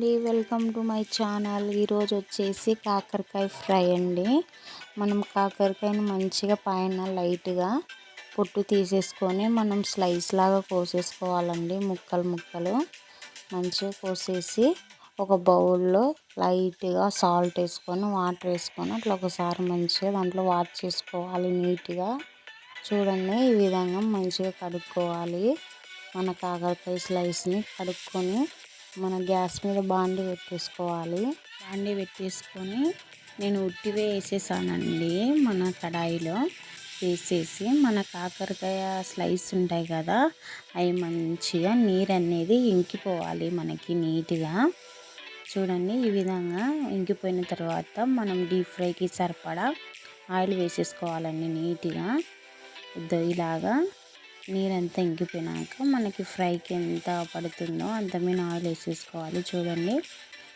అండి. Welcome to my channel. ఈరోజు వచ్చేసి కాకరకాయ ఫ్రై అండి. మనం కాకరకాయని మంచిగా పైన లైట్గా పొట్టు తీసేసుకొని మనం స్లైస్ లాగా కోసేసుకోవాలండి. ముక్కలు ముక్కలు. మంచిగా కోసేసి ఒక బౌల్లో లైట్గా సాల్ట్ వేసుకొని వాటర్ వేసుకొని అట్లా ఒకసారి మంచిగా దాంట్లో వాష్ చేసుకోవాలి నీట్గా. చూడండి ఈ విధంగా మంచిగా కడుక్కోవాలి. మన కాకరకాయ స్లైస్ని కడుక్కొని మన గ్యాస్ మీద బాండి పెట్టేసుకోవాలి. బాండి పెట్టేసుకొని నేను ఉట్టివే వేసేసానండి మన కడాయిలో. వేసేసి మన కాకరకాయ స్లైస్ ఉంటాయి కదా అవి మంచిగా నీరు అనేది ఇంకిపోవాలి మనకి నీట్గా. చూడండి ఈ విధంగా ఇంకిపోయిన తర్వాత మనం డీప్ ఫ్రైకి సరిపడా ఆయిల్ వేసేసుకోవాలండి నీట్గా. ఇలాగా నీరంతా ఇంకిపోయినాక మనకి ఫ్రైకి ఎంత పడుతుందో అంత మీద ఆయిల్ వేసేసుకోవాలి. చూడండి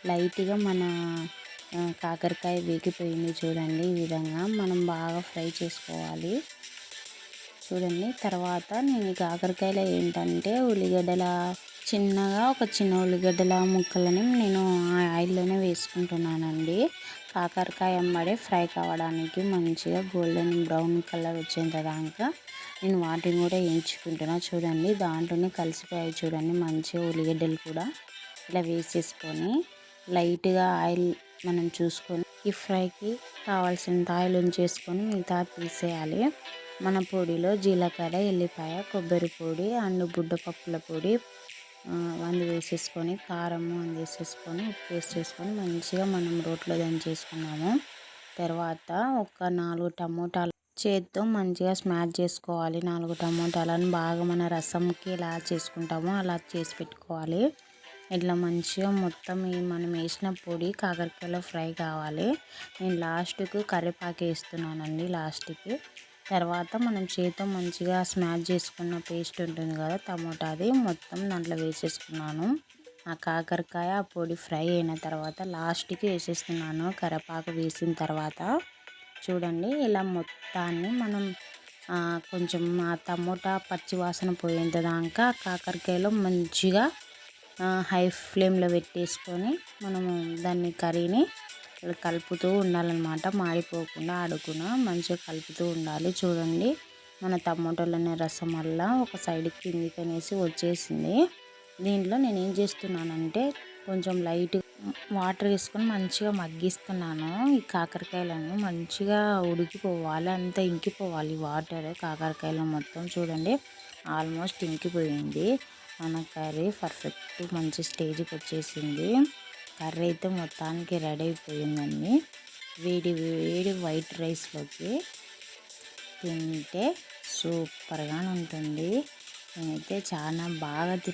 లైట్గా మన కాకరకాయ వేగిపోయింది చూడండి ఈ విధంగా. మనం బాగా ఫ్రై చేసుకోవాలి. చూడండి తర్వాత నేను ఈ కాకరకాయలో ఏంటంటే ఉల్లిగడ్డల చిన్నగా ఒక చిన్న ఉల్లిగడ్డల ముక్కలని నేను ఆయిల్లోనే వేసుకుంటున్నానండి. కాకరకాయ అమ్మడే ఫ్రై కావడానికి మంచిగా గోల్డెన్ బ్రౌన్ కలర్ వచ్చేంత దాకా నేను వాటిని కూడా వేయించుకుంటున్నా చూడండి దాంట్లోనే కలిసిపోయాయి చూడండి మంచిగా ఉల్లిగడ్డలు కూడా ఇలా వేసేసుకొని లైట్గా ఆయిల్ మనం చూసుకొని ఈ ఫ్రైకి కావాల్సినంత ఆయిల్ ఉంచేసుకొని మిగతా తీసేయాలి. మన పొడిలో జీలకర్ర ఎల్లిపాయ కొబ్బరి పొడి అండ్ బుడ్డపప్పుల పొడి అందు వేసేసుకొని కారము అందు వేసేసుకొని ఉప్పు వేసేసుకొని మంచిగా మనం రోట్లో దంచేసుకున్నాము తర్వాత ఒక నాలుగు టమోటాలు చేత్తో మంచిగా స్మాష్ చేసుకోవాలి. నాలుగు టమోటాలను బాగా మన రసంకి ఎలా చేసుకుంటామో అలా చేసి పెట్టుకోవాలి. ఇట్లా మంచిగా మొత్తం మనం వేసిన పొడి కాకరకాయలో ఫ్రై కావాలి. నేను లాస్ట్కు కరివేపాకు వేస్తున్నానండి లాస్ట్కి. తర్వాత మనం చేతితో మంచిగా స్మాష్ చేసుకున్న పేస్ట్ ఉంటుంది కదా టమోటాది మొత్తం దాంట్లో వేసేసుకున్నాను. ఆ కాకరకాయ ఆ పొడి ఫ్రై అయిన తర్వాత లాస్ట్కి వేసేస్తున్నాను. కరపాకు వేసిన తర్వాత చూడండి ఇలా మొత్తాన్ని మనం కొంచెం ఆ టమోటా పచ్చి వాసన పోయేంత దాకా కాకరకాయలో మంచిగా హై ఫ్లేమ్లో పెట్టేసుకొని మనము దాన్ని కర్రీని కలుపుతూ ఉండాలన్నమాట. మాడిపోకుండా అడుగున మంచిగా కలుపుతూ ఉండాలి. చూడండి మన టమోటాలోనే రసం వల్ల ఒక సైడ్ కిందికి అనేసి వచ్చేసింది. దీంట్లో నేను ఏం చేస్తున్నానంటే కొంచెం లైట్ వాటర్ వేసుకొని మంచిగా మగ్గిస్తున్నాను. ఈ కాకరకాయలను మంచిగా ఉడికిపోవాలి. అంతా ఇంకిపోవాలి వాటర్. కాకరకాయలు మొత్తం చూడండి ఆల్మోస్ట్ ఇంకిపోయింది. మన కర్రీ పర్ఫెక్ట్ మంచి స్టేజ్కి వచ్చేసింది. కర్రీ అయితే మొత్తానికి రెడీ అయిపోయిందండి. వేడి వేడి వైట్ రైస్లోకి తింటే సూపర్గా ఉంటుంది. నేనైతే చాలా బాగా తిన్